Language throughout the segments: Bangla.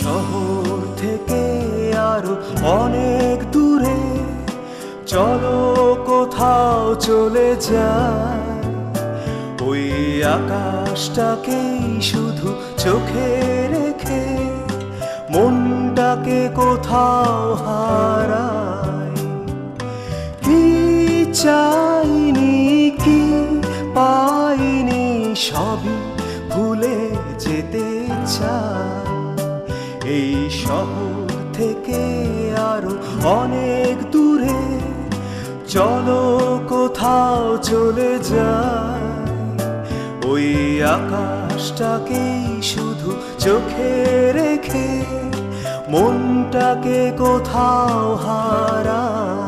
শহর থেকে আরও অনেক দূরে। চলো কোথাও চলে যায় ওই আকাশটাকেই শুধু চোখে রেখে মনটাকে কোথাও হারায় কি চাইনি, কি পাইনি, সবই ভুলে যেতে চায় এই শহর থেকে আরও অনেক দূরে, চলো কোথাও চলে যায় ওই আকাশটাকেই শুধু চোখে রেখে, মনটাকে কোথাও হারায়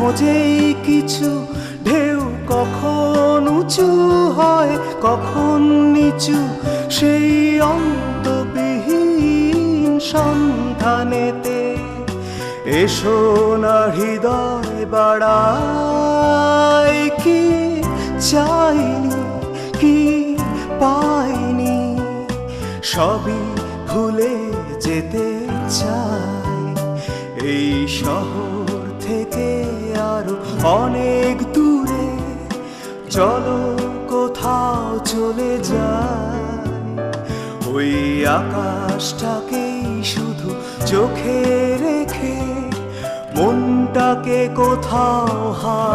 খোঁজে কিছু, ঢেউ কখন উঁচু হয়, কখন নিচু, সেই অন্তবিহীন সন্ধানেতে এসো না হৃদয় বাড়ায়, কি চাইনি, কি পাইনি, সবই ভুলে যেতে চাই, এই শহর অনেক দূরে। চলো কোথাও চলে যায় ওই আকাশটাকেই শুধু চোখে রেখে মনটাকে কোথাও হারায়